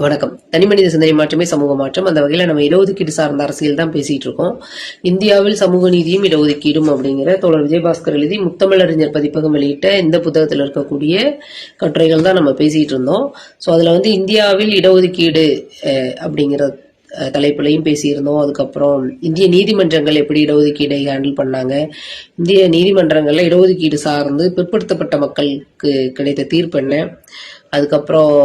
வணக்கம். தனிமனித சிந்தனை மாற்றமே சமூக மாற்றம். அந்த வகையில நம்ம இடஒதுக்கீடு சார்ந்த அரசியல் தான் பேசிட்டு இருக்கோம். இந்தியாவில் சமூக நீதியும் இடஒதுக்கீடும் அப்படிங்கிற தோழர் விஜயபாஸ்கர் எழுதி முத்தமிழறிஞர் பதிப்பகம் வெளியிட்ட இந்த புத்தகத்தில் இருக்கக்கூடிய கட்டுரைகள் தான் நம்ம பேசிட்டு இருந்தோம். ஸோ அதுல வந்து இந்தியாவில் இடஒதுக்கீடு அஹ், அப்படிங்கிற தலைப்புலையும் பேசியிருந்தோம். அதுக்கப்புறம் இந்திய நீதிமன்றங்கள் எப்படி இடஒதுக்கீடை ஹேண்டில் பண்ணாங்க? இந்திய நீதிமன்றங்கள்ல இடஒதுக்கீடு சார்ந்து பிற்படுத்தப்பட்ட மக்களுக்கு கிடைத்த தீர்ப்பு என்ன? அதுக்கப்புறம்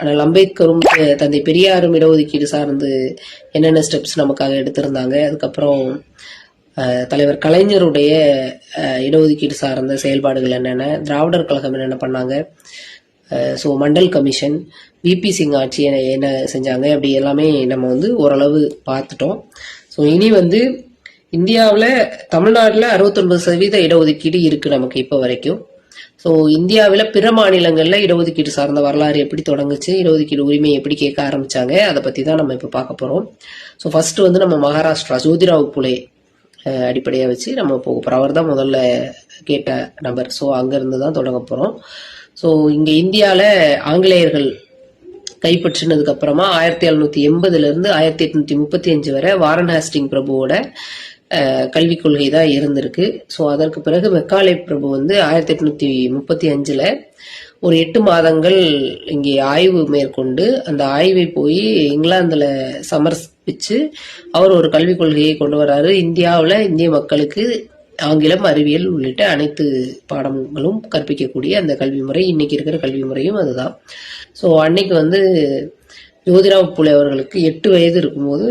ஆனால் அம்பேத்கரும் தந்தை பெரியாரும் இடஒதுக்கீடு சார்ந்து என்னென்ன ஸ்டெப்ஸ் நமக்காக எடுத்திருந்தாங்க? அதுக்கப்புறம் தலைவர் கலைஞருடைய இடஒதுக்கீடு சார்ந்த செயல்பாடுகள் என்னென்ன? திராவிடர் கழகம் என்னென்ன பண்ணாங்க? So Mandal commission VP Singh ஆட்சி என்ன என்ன செஞ்சாங்க அப்படி எல்லாமே நம்ம வந்து ஓரளவு பார்த்துட்டோம். ஸோ இனி வந்து இந்தியாவில் தமிழ்நாட்டில் அறுபத்தொன்பது சதவீத இடஒதுக்கீடு இருக்குது நமக்கு இப்போ வரைக்கும். ஸோ இந்தியாவில் பிற மாநிலங்களில் இடஒதுக்கீடு சார்ந்த வரலாறு எப்படி தொடங்குச்சு இடஒதுக்கீடு உரிமை எப்படி கேட்க ஆரம்பித்தாங்க அதை பற்றி தான் நம்ம இப்போ பார்க்க போகிறோம் ஸோ ஃபஸ்ட்டு வந்து நம்ம மகாராஷ்டிரா ஜோதிராவ் புலே அடிப்படையாக வச்சு நம்ம போக போகிறோம் அவர் தான் முதல்ல கேட்ட நபர். ஸோ அங்கேருந்து தான் தொடங்க போகிறோம் ஸோ இங்கே இந்தியாவில் ஆங்கிலேயர்கள் கைப்பற்றினதுக்கு அப்புறமா ஆயிரத்தி எழுநூத்தி எண்பதுல இருந்து ஆயிரத்தி எட்நூத்தி முப்பத்தி அஞ்சு வரை வாரன் ஹாஸ்டிங் பிரபுவோட கல்விக் கொள்கை தான் இருந்திருக்கு. ஸோ அதற்கு பிறகு மெக்காலே பிரபு வந்து ஆயிரத்தி எட்நூத்தி முப்பத்தி அஞ்சுல ஒரு எட்டு மாதங்கள் இங்கே ஆய்வு மேற்கொண்டு அந்த ஆய்வை போய் இங்கிலாந்துல சமர்ப்பிச்சு அவர் ஒரு கல்விக் கொள்கையை கொண்டு வராரு. இந்தியாவில் இந்திய மக்களுக்கு ஆங்கிலம் அறிவியல் உள்ளிட்ட அனைத்து பாடங்களும் கற்பிக்கக்கூடிய அந்த கல்வி முறை இன்னைக்கு இருக்கிற கல்வி முறையும் அதுதான். ஸோ அன்னைக்கு வந்து ஜோதிராவ் புலே அவர்களுக்கு எட்டு வயது இருக்கும்போது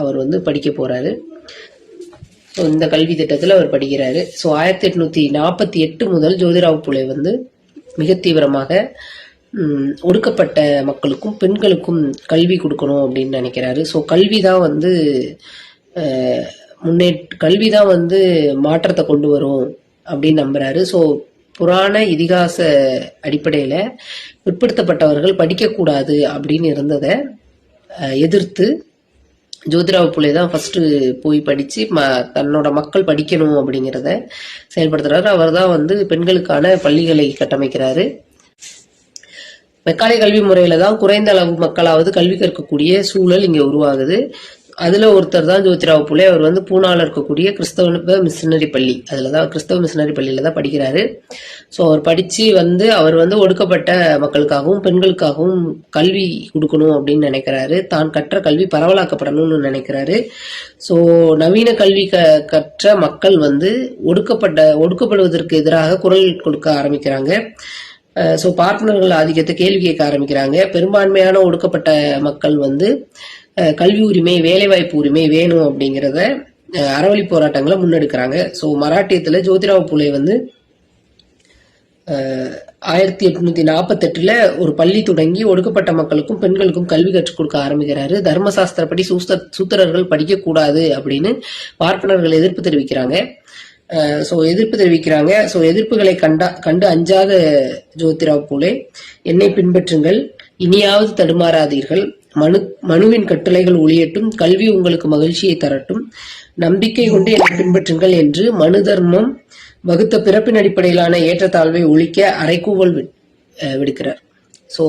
அவர் வந்து படிக்க போகிறாரு ஸோ இந்த கல்வி திட்டத்தில் அவர் படிக்கிறாரு. ஸோ ஆயிரத்தி எட்நூத்தி நாற்பத்தி எட்டு முதல் ஜோதிராவ் புலே வந்து மிக தீவிரமாக ஒடுக்கப்பட்ட மக்களுக்கும் பெண்களுக்கும் கல்வி கொடுக்கணும் அப்படின்னு நினைக்கிறாரு. ஸோ கல்வி தான் வந்து முன்னே கல்வி தான் வந்து மாற்றத்தை கொண்டு வரும் அப்படின்னு நம்புறாரு. ஸோ புராண இதிகாச அடிப்படையில் பிற்படுத்தப்பட்டவர்கள் படிக்கக்கூடாது அப்படின்னு இருந்ததை எதிர்த்து ஜோதிராவ புலே தான் ஃபஸ்ட்டு போய் படித்து ம தன்னோட மக்கள் படிக்கணும் அப்படிங்கிறத செயல்படுத்துகிறாரு அவர் தான் வந்து பெண்களுக்கான பள்ளிகளை கட்டமைக்கிறாரு. மெக்காலை கல்வி முறையில் தான் குறைந்த அளவு மக்களாவது கல்வி கற்கக்கூடிய சூழல் இங்கே உருவாகுது. அதில் ஒருத்தர் தான் ஜோதிராவ் புலே அவர் வந்து பூனால இருக்கக்கூடிய கிறிஸ்தவ மிஷினரி பள்ளி. அதில் தான் கிறிஸ்தவ மிஷினரி பள்ளியில் தான் படிக்கிறாரு. ஸோ அவர் படித்து வந்து அவர் வந்து ஒடுக்கப்பட்ட மக்களுக்காகவும் பெண்களுக்காகவும் கல்வி கொடுக்கணும் அப்படின்னு நினைக்கிறாரு. தான் கற்ற கல்வி பரவலாக்கப்படணும்னு நினைக்கிறாரு. ஸோ நவீன கல்வி க கற்ற மக்கள் வந்து ஒடுக்கப்பட்ட ஒடுக்கப்படுவதற்கு எதிராக குரல் கொடுக்க ஆரம்பிக்கிறாங்க. ஸோ பார்ப்பனர்கள் ஆதிக்கத்தை கேள்வி கேட்க ஆரம்பிக்கிறாங்க. பெரும்பான்மையான ஒடுக்கப்பட்ட மக்கள் வந்து கல்வி உரிமை வேலைவாய்ப்பு உரிமை வேணும் அப்படிங்கிறத அறவழி போராட்டங்களை முன்னெடுக்கிறாங்க. ஸோ மராட்டியத்தில் ஜோதிராவ் புலே வந்து ஆயிரத்தி எட்நூத்தி நாற்பத்தெட்டுல ஒரு பள்ளி தொடங்கி ஒடுக்கப்பட்ட மக்களுக்கும் பெண்களுக்கும் கல்வி கற்றுக் கொடுக்க ஆரம்பிக்கிறாரு. தர்மசாஸ்திரப்படி சூஸ்த சூத்திரர்கள் படிக்கக்கூடாது அப்படின்னு பார்ப்பனர்கள் எதிர்ப்பு தெரிவிக்கிறாங்க. ஸோ எதிர்ப்பு தெரிவிக்கிறாங்க. ஸோ எதிர்ப்புகளை கண்டா கண்டு அஞ்சாத ஜோதிராவ் பூலே என்னை பின்பற்றுங்கள். இனியாவது தடுமாறாதீர்கள். மனு மனுவின் கட்டளைகள் ஒளியட்டும் கல்வி உங்களுக்கு மகிழ்ச்சியை தரட்டும். நம்பிக்கை கொண்டு என்னை பின்பற்றுங்கள் என்று மனு தர்மம் வகுத்த பிறப்பின் அடிப்படையிலான ஏற்றத்தாழ்வை ஒழிக்க அரைக்கூவல் விடுக்கிறார். ஸோ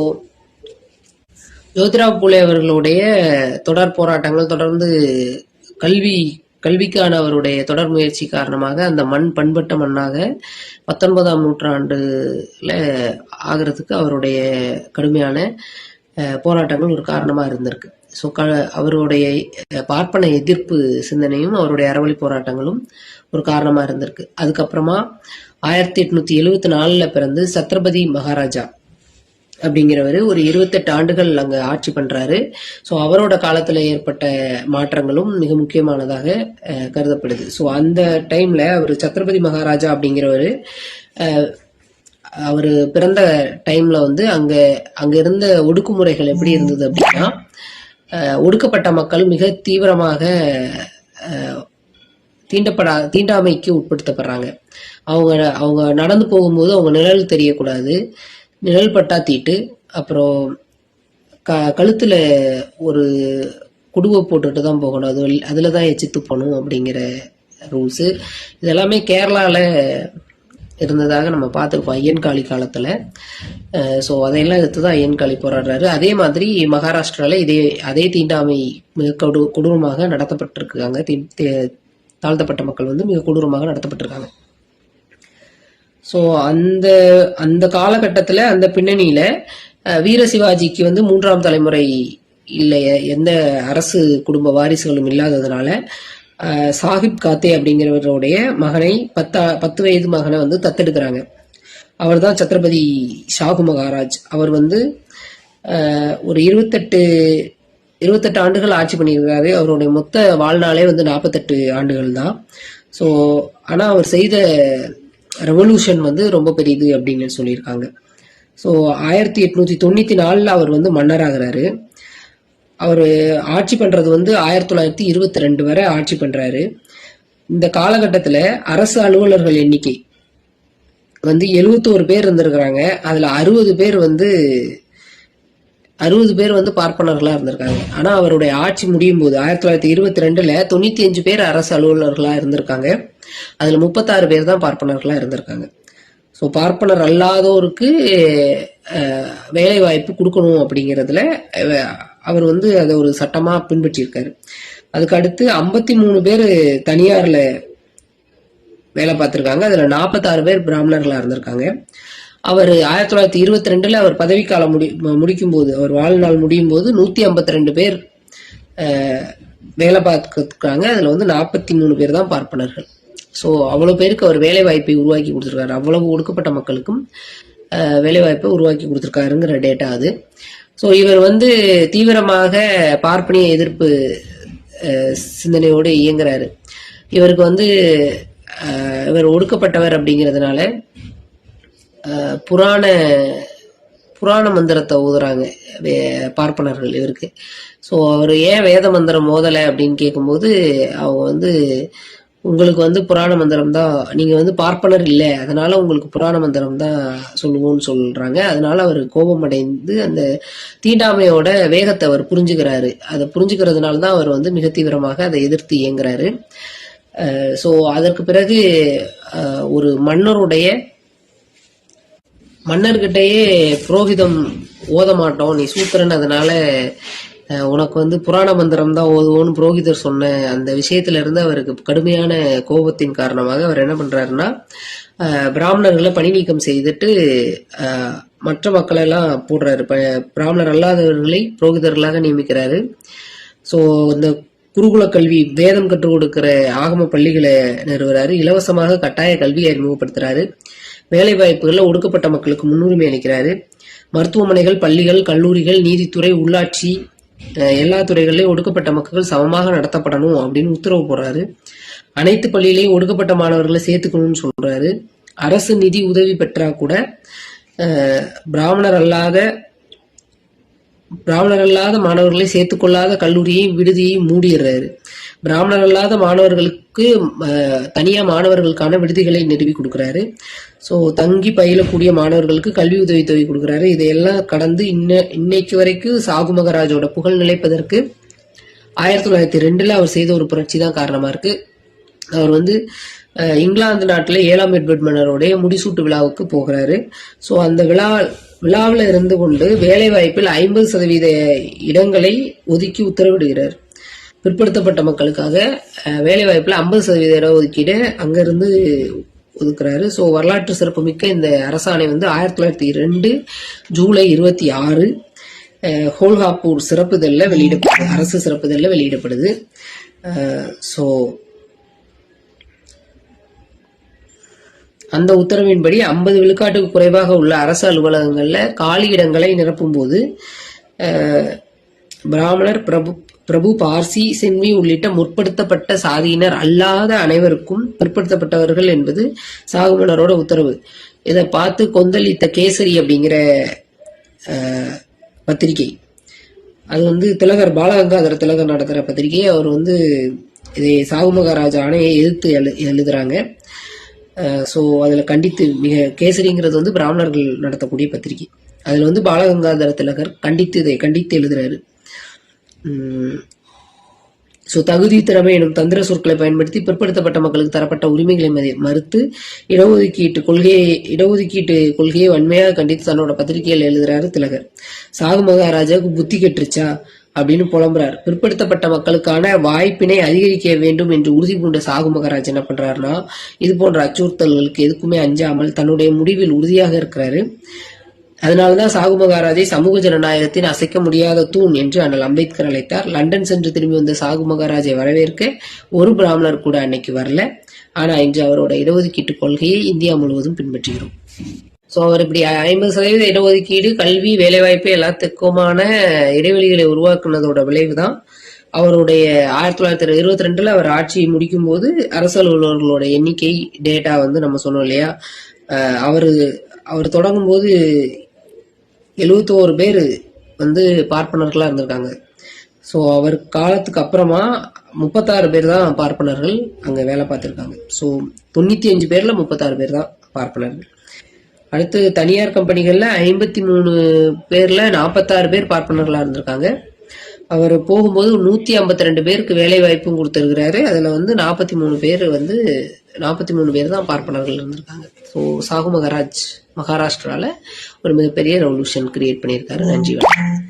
ஜோதிரா பூலே அவர்களுடைய தொடர் போராட்டங்கள் தொடர்ந்து கல்வி கல்விக்கான அவருடைய தொடர் முயற்சி காரணமாக அந்த மண் பண்பட்ட மண்ணாக பத்தொன்பதாம் நூற்றாண்டுல ஆகிறதுக்கு அவருடைய கடுமையான போராட்டங்கள் ஒரு காரணமாக இருந்திருக்கு. ஸோ க அவருடைய பார்ப்பன எதிர்ப்பு சிந்தனையும் அவருடைய அறவழி போராட்டங்களும் ஒரு காரணமாக இருந்திருக்கு. அதுக்கப்புறமா ஆயிரத்தி எட்நூத்தி எழுவத்தி நாலில் பிறந்து சத்ரபதி மகாராஜா அப்படிங்கிறவர் ஒரு இருபத்தெட்டு ஆண்டுகள் அங்கே ஆட்சி பண்ணுறாரு ஸோ அவரோட காலத்தில் ஏற்பட்ட மாற்றங்களும் மிக முக்கியமானதாக கருதப்படுது. ஸோ அந்த டைமில் அவர் சத்ரபதி மகாராஜா அப்படிங்கிறவர் அவர் பிறந்த டைம்ல வந்து அங்க அங்க இருந்த ஒடுக்குமுறைகள் எப்படி இருந்தது அப்படின்னா ஒடுக்கப்பட்ட மக்கள் மிக தீவிரமாக தீண்டப்படா தீண்டாமைக்கு உட்படுத்தப்படுறாங்க. அவங்க அவங்க நடந்து போகும்போது அவங்க நிழல் தெரியக்கூடாது. நிழல் பட்டா தீட்டு. அப்புறம் க கழுத்தில் ஒரு குடுவை போட்டுட்டு தான் போகணும். அது அதில் தான் எச்சித்து துப்பணும் அப்படிங்கிற ரூல்ஸு. இதெல்லாமே கேரளாவில் இருந்ததாக நம்ம பார்த்துருப்போம் ஐயன்காளி காலத்தில். ஸோ அதையெல்லாம் எடுத்து தான் ஐயன்காளி போராடுறாரு. அதே மாதிரி மகாராஷ்டிராவில் இதே அதே தீண்டாமை மிக கொடு கொடூரமாக நடத்தப்பட்டிருக்காங்க. தாழ்த்தப்பட்ட மக்கள் வந்து மிக கொடூரமாக நடத்தப்பட்டிருக்காங்க. ஸோ அந்த அந்த காலகட்டத்தில் அந்த பின்னணியில் வீர சிவாஜிக்கு வந்து மூன்றாம் தலைமுறை இல்லை எந்த அரசு குடும்ப வாரிசுகளும் இல்லாததுனால சாஹிப் காத்தே அப்படிங்கிறவருடைய மகனை பத்தா பத்து வயது மகனை வந்து தத்தெடுக்கிறாங்க. அவர் தான் சத்ரபதி ஷாகு மகாராஜ். அவர் வந்து ஒரு இருபத்தெட்டு இருபத்தெட்டு ஆண்டுகள் ஆட்சி பண்ணியிருக்காரு. அவருடைய மொத்த வாழ்நாளே வந்து நாற்பத்தெட்டு ஆண்டுகள் தான். ஸோ ஆனால் அவர் செய்த ரெவல்யூஷன் வந்து ரொம்ப பெரியது அப்படின்னு சொல்லியிருக்காங்க. ஸோ ஆயிரத்தி எட்நூற்றி தொண்ணூற்றி நாலில் அவர் வந்து மன்னராகிறாரு. அவர் ஆட்சி பண்ணுறது வந்து ஆயிரத்தி தொள்ளாயிரத்தி இருபத்தி ரெண்டு வரை ஆட்சி பண்ணுறாரு இந்த காலகட்டத்தில் அரசு அலுவலர்கள் எண்ணிக்கை வந்து எழுபத்தோரு பேர் இருந்திருக்கிறாங்க. அதில் அறுபது பேர் வந்து அறுபது பேர் வந்து பார்ப்பனர்களாக இருந்திருக்காங்க. ஆனால் அவருடைய ஆட்சி முடியும் போது ஆயிரத்தி தொள்ளாயிரத்தி இருபத்தி ரெண்டில் தொண்ணூற்றி அஞ்சு பேர் அரசு அலுவலர்களாக இருந்திருக்காங்க. அதில் முப்பத்தாறு பேர் தான் பார்ப்பனர்களாக இருந்திருக்காங்க. ஸோ பார்ப்பனர் அல்லாதோருக்கு வேலைவாய்ப்பு வேலை வாய்ப்பு கொடுக்கணும் அப்படிங்கிறதுல அவர் வந்து அதை ஒரு சட்டமாக பின்பற்றியிருக்காரு. அதுக்கு அடுத்து ஐம்பத்தி மூணு பேர் தனியாரில் வேலை பார்த்துருக்காங்க. அதில் நாற்பத்தாறு பேர் பிராமணர்களாக இருந்திருக்காங்க. அவர் ஆயிரத்தி தொள்ளாயிரத்தி இருபத்தி ரெண்டில் அவர் பதவிக்காலம் முடி முடிக்கும் போது அவர் வாழ்நாள் முடியும் போது நூற்றி ஐம்பத்தி ரெண்டு பேர் வேலை பார்த்துருக்காங்க அதில் வந்து நாற்பத்தி மூணு பேர் தான் பார்ப்பனர்கள். ஸோ அவ்வளோ பேருக்கு அவர் வேலை வாய்ப்பை உருவாக்கி கொடுத்துருக்காரு. அவ்வளவு ஒடுக்கப்பட்ட மக்களுக்கும் வேலைவாய்ப்பை உருவாக்கி கொடுத்துருக்காருங்கிற டேட்டா அது. ஸோ இவர் வந்து தீவிரமாக பார்ப்பனிய எதிர்ப்பு சிந்தனையோடு இயங்குறாரு. இவருக்கு வந்து இவர் ஒடுக்கப்பட்டவர் அப்படிங்கிறதுனால புராண புராண மந்திரத்தை ஊதுறாங்க வே- பார்ப்பனர்கள் இவருக்கு. ஸோ அவர் ஏன் வேத மந்திரம் மோதலை அப்படின்னு கேட்கும்போது அவங்க வந்து உங்களுக்கு வந்து புராண மந்திரம் தான் நீங்கள் வந்து பார்ப்பனர் இல்லை அதனால் உங்களுக்கு புராண மந்திரம் தான் சொல்லுவோம்னு சொல்கிறாங்க அதனால் அவர் கோபம் அடைந்து அந்த தீண்டாமையோட வேகத்தை அவர் புரிஞ்சுக்கிறாரு. அதை புரிஞ்சுக்கிறதுனால தான் அவர் வந்து மிக தீவிரமாக அதை எதிர்த்து இயங்குறாரு. ஸோ அதற்கு பிறகு ஒரு மன்னருடைய மன்னர்கிட்டயே புரோகிதம் ஓத மாட்டோம் நீ சூத்திரன் அதனால உனக்கு வந்து புராண மந்திரம் தான் ஓதுவோன்னு புரோகிதர் சொன்ன அந்த விஷயத்துல இருந்து அவருக்கு கடுமையான கோபத்தின் காரணமாக அவர் என்ன பண்றாருன்னா பிராமணர்களை பணி நீக்கம் செய்துட்டு மற்ற மக்களெல்லாம் போடுறாரு. ப- பிராமணர் அல்லாதவர்களை புரோகிதர்களாக நியமிக்கிறாரு. ஸோ இந்த குருகுல கல்வி வேதம் கற்றுக் கொடுக்கிற ஆகம பள்ளிகளை நிறுவுறாரு. இலவசமாக கட்டாய கல்வியை அறிமுகப்படுத்துறாரு. வேலை வாய்ப்புகளில் ஒடுக்கப்பட்ட மக்களுக்கு முன்னுரிமை அளிக்கிறாரு. மருத்துவமனைகள் பள்ளிகள் கல்லூரிகள் நீதித்துறை உள்ளாட்சி எல்லா துறைகளிலும் ஒடுக்கப்பட்ட மக்கள் சமமாக நடத்தப்படணும் அப்படின்னு உத்தரவு போடுறாரு. அனைத்து பள்ளியிலையும் ஒடுக்கப்பட்ட மாணவர்களை சேர்த்துக்கணும்னு சொல்றாரு. அரசு நிதி உதவி பெற்றா கூட பிராமணர் அல்லாத பிராமணர் அல்லாத மாணவர்களை சேர்த்துக்கொள்ளாத கல்லூரியை விடுதியை மூடிடுறாரு. பிராமணர் அல்லாத மாணவர்களுக்கு தனியாக தனியா மாணவர்களுக்கான விடுதிகளை நிறுவி கொடுக்குறாரு. ஸோ தங்கி பயிலக்கூடிய மாணவர்களுக்கு கல்வி உதவித்தொகை கொடுக்குறாரு. இதையெல்லாம் கடந்து இன்ன இன்னைக்கு வரைக்கும் சாகு மகராஜோட புகழ் நிலைப்பதற்கு ஆயிரத்தி தொள்ளாயிரத்தி ரெண்டுல அவர் செய்த ஒரு புரட்சி தான் காரணமா இருக்கு. அவர் வந்து இங்கிலாந்து நாட்டில் ஏழாம் எட்வர்ட் மன்னருடைய முடிசூட்டு விழாவுக்கு போகிறாரு. ஸோ அந்த விழா விழாவில் இருந்து கொண்டு வேலைவாய்ப்பில் ஐம்பது சதவீத இடங்களை ஒதுக்கி உத்தரவிடுகிறார். பிற்படுத்தப்பட்ட மக்களுக்காக வேலைவாய்ப்பில் வேலை வாய்ப்பில் ஐம்பது சதவீத இடஒதுக்கீடு அங்கேருந்து அங்கிருந்து ஒதுக்குறாரு. ஸோ வரலாற்று சிறப்புமிக்க இந்த அரசாணை வந்து ஆயிரத்தி தொள்ளாயிரத்தி ரெண்டு ஜூலை இருபத்தி ஆறு ஹோல்காப்பூர் சிறப்புதழில் வெளியிடப்படுது அரசு சிறப்புதழில் வெளியிடப்படுது. ஸோ அந்த உத்தரவின்படி ஐம்பது விழுக்காட்டுக்கு குறைவாக உள்ள அரசு அலுவலகங்களில் காலி இடங்களை நிரப்பும்போது பிராமணர் பிரபு பிரபு பார்சி சென்வி உள்ளிட்ட முற்படுத்தப்பட்ட சாதியினர் அல்லாத அனைவருக்கும் பிற்படுத்தப்பட்டவர்கள் என்பது சாகுமணரோட உத்தரவு. இதை பார்த்து கொந்தளித்த கேசரி அப்படிங்கிற பத்திரிகை. அது வந்து திலகர் பாலகங்காதர திலகர் நடத்துகிற பத்திரிகை. அவர் வந்து இதை சாகுமகாராஜா ஆணையை எதிர்த்து எழு எழுதுகிறாங்க ஸோ அதில் கண்டித்து மிக கேசரிங்கிறது வந்து பிராமணர்கள் நடத்தக்கூடிய பத்திரிகை. அதில் வந்து பாலகங்காதர திலகர் கண்டித்து இதை கண்டித்து எழுதுறாரு. ஸோ தகுதி திறமை எனும் தந்திர சொற்களை பயன்படுத்தி பிற்படுத்தப்பட்ட மக்களுக்கு தரப்பட்ட உரிமைகளை மறுத்து இடஒதுக்கீட்டு கொள்கையை இடஒதுக்கீட்டு கொள்கையை வன்மையாக கண்டித்து தன்னோட பத்திரிகையில் எழுதுகிறாரு திலகர். சாகு மகாராஜாவுக்கு புத்தி கெட்டுருச்சா? அப்படின்னு புலம்புறார். பிற்படுத்தப்பட்ட மக்களுக்கான வாய்ப்பினை அதிகரிக்க வேண்டும் என்று உறுதி பூண்ட சாகு மகாராஜ் என்ன பண்றாருன்னா இது போன்ற அச்சுறுத்தல்களுக்கு எதுக்குமே அஞ்சாமல் தன்னுடைய முடிவில் உறுதியாக இருக்கிறாரு. அதனால்தான் சாகு மகாராஜை சமூக ஜனநாயகத்தின் அசைக்க முடியாத தூண் என்று அண்ணல் அம்பேத்கர் அழைத்தார். லண்டன் சென்று திரும்பி வந்த சாகு மகாராஜை வரவேற்க ஒரு பிராமணர் கூட அன்னைக்கு வரல. ஆனா இன்று அவரோட இடஒதுக்கீட்டு கொள்கையை இந்தியா முழுவதும் பின்பற்றுகிறோம். ஸோ அவர் இப்படி ஐம்பது சதவீத இடஒதுக்கீடு கல்வி வேலைவாய்ப்பு எல்லாத்துக்குமான இடைவெளிகளை உருவாக்குனதோட விளைவு தான் அவருடைய ஆயிரத்தி தொள்ளாயிரத்தி இருபத்தி ரெண்டுல அவர் ஆட்சி முடிக்கும் போது அரசு அலுவலர்களோட எண்ணிக்கை டேட்டா வந்து நம்ம சொன்னோம் இல்லையா? அவர் அவர் தொடங்கும் போது எழுவத்தோரு பேர் வந்து பார்ப்பனர்களாக இருந்திருக்காங்க. ஸோ அவர் காலத்துக்கு அப்புறமா முப்பத்தாறு பேர் தான் பார்ப்பனர்கள் அங்கே வேலை பார்த்துருக்காங்க. ஸோ தொண்ணூற்றி அஞ்சு பேரில் முப்பத்தாறு பேர் தான் பார்ப்பனர்கள். அடுத்து தனியார் கம்பெனிகளில் ஐம்பத்தி மூணு பேரில் நாற்பத்தாறு பேர் பார்ப்பனர்களாக இருந்திருக்காங்க. அவர் போகும்போது நூற்றி ஐம்பத்தி ரெண்டு பேருக்கு வேலை வாய்ப்பும் கொடுத்துருக்கிறாரு. அதில் வந்து நாற்பத்தி மூணு பேர் வந்து நாற்பத்தி மூணு பேர் தான் பார்ப்பனர்கள் இருந்திருக்காங்க. ஸோ சாகு மகராஜ் மகாராஷ்டிரால ஒரு மிகப்பெரிய ரெவல்யூஷன் கிரியேட் பண்ணியிருக்காரு நன்றி வணக்கம்